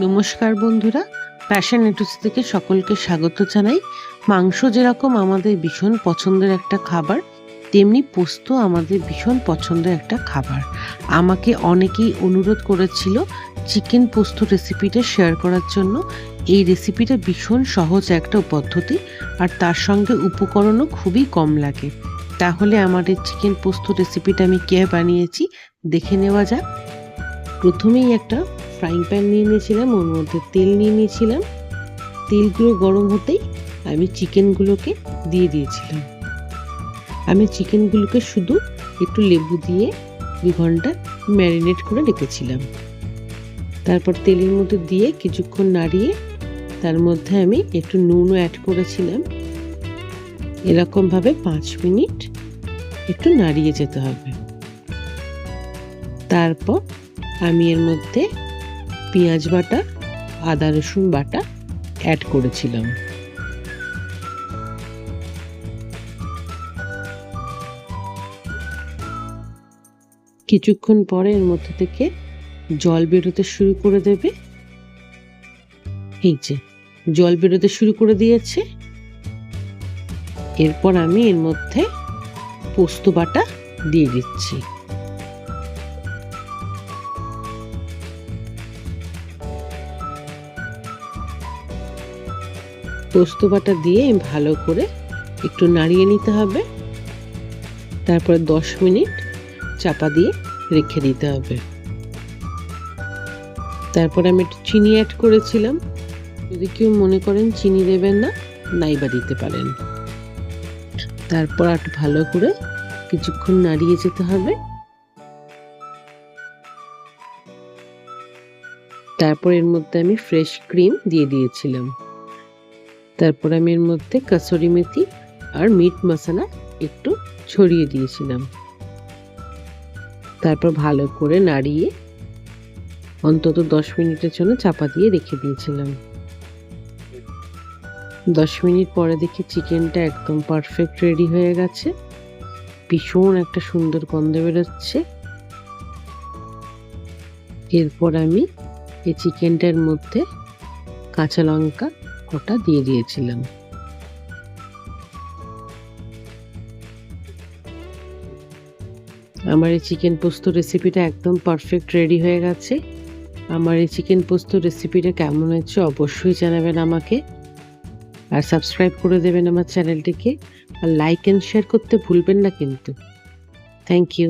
নমস্কার বন্ধুরা প্যাশন এটুস থেকে সকলকে স্বাগত জানাই। মাংস যেরকম আমাদের ভীষণ পছন্দের একটা খাবার, তেমনি পোস্ত আমাদের ভীষণ পছন্দের একটা খাবার। আমাকে অনেকেই অনুরোধ করেছিল চিকেন পোস্ত রেসিপিটা শেয়ার করার জন্য। এই রেসিপিটা ভীষণ সহজ একটা পদ্ধতি আর তার সঙ্গে উপকরণও খুবই কম লাগে। তাহলে আমাদের চিকেন পোস্ত রেসিপিটা আমি কে বানিয়েছি, দেখে নেওয়া যাক। প্রথমেই একটা ফ্রাইং প্যান নিয়ে নিয়েছিলাম, ওর মধ্যে তেল নিয়ে নিয়েছিলাম। তেলগুলো গরম হতেই আমি চিকেনগুলোকে দিয়ে দিয়েছিলাম। আমি চিকেনগুলোকে শুধু একটু লেবু দিয়ে দু ঘণ্টা ম্যারিনেট করে রেখেছিলাম। তারপর তেলের মধ্যে দিয়ে কিছুক্ষণ নাড়িয়ে তার মধ্যে আমি একটু নুনও অ্যাড করেছিলাম। এরকমভাবে পাঁচ মিনিট একটু নাড়িয়ে যেতে হবে। তারপর আমি এর মধ্যে পেঁয়াজ বাটা, আদা রসুন বাটা অ্যাড করেছিলাম। কিছুক্ষণ পরে এর মধ্যে থেকে জল বেরোতে শুরু করে দেবে। এই যে, জল বেরোতে শুরু করে দিয়েছে। এরপর আমি এর মধ্যে পোস্ত বাটা দিয়ে দিচ্ছি। পোস্ত বাটা দিয়ে ভালো করে একটু নাড়িয়ে নিতে হবে। তারপরে দশ মিনিট চাপা দিয়ে রেখে দিতে হবে। তারপর আমি একটু চিনি অ্যাড করেছিলাম। যদি কেউ মনে করেন চিনি দেবেন না নাইবা দিতে পারেন। তারপর একটু ভালো করে কিছুক্ষণ নাড়িয়ে যেতে হবে। তারপর এর মধ্যে আমি ফ্রেশ ক্রিম দিয়ে দিয়েছিলাম। তারপর আমি এর মধ্যে কাসুরি মেথি আর মিট মশলা একটু ছড়িয়ে দিয়েছিলাম। তারপর ভালো করে নাড়িয়ে অন্তত দশ মিনিটের জন্য চাপা দিয়ে রেখে দিয়েছিলাম। দশ মিনিট পরে দেখি চিকেনটা একদম পারফেক্ট রেডি হয়ে গেছে। ভীষণ একটা সুন্দর গন্ধ বেরোচ্ছে। এরপর আমি এই চিকেনটার মধ্যে কাঁচা লঙ্কা ওটা দিয়ে দিয়েছিলাম। আমার এই চিকেন পোস্ত রেসিপিটা একদম পারফেক্ট রেডি হয়ে গেছে। আমার এই চিকেন পোস্ত রেসিপিটা কেমন হয়েছে অবশ্যই জানাবেন আমাকে। আর সাবস্ক্রাইব করে দেবেন আমার চ্যানেলটিকে আর লাইক অ্যান্ড শেয়ার করতে ভুলবেন না কিন্তু। Thank you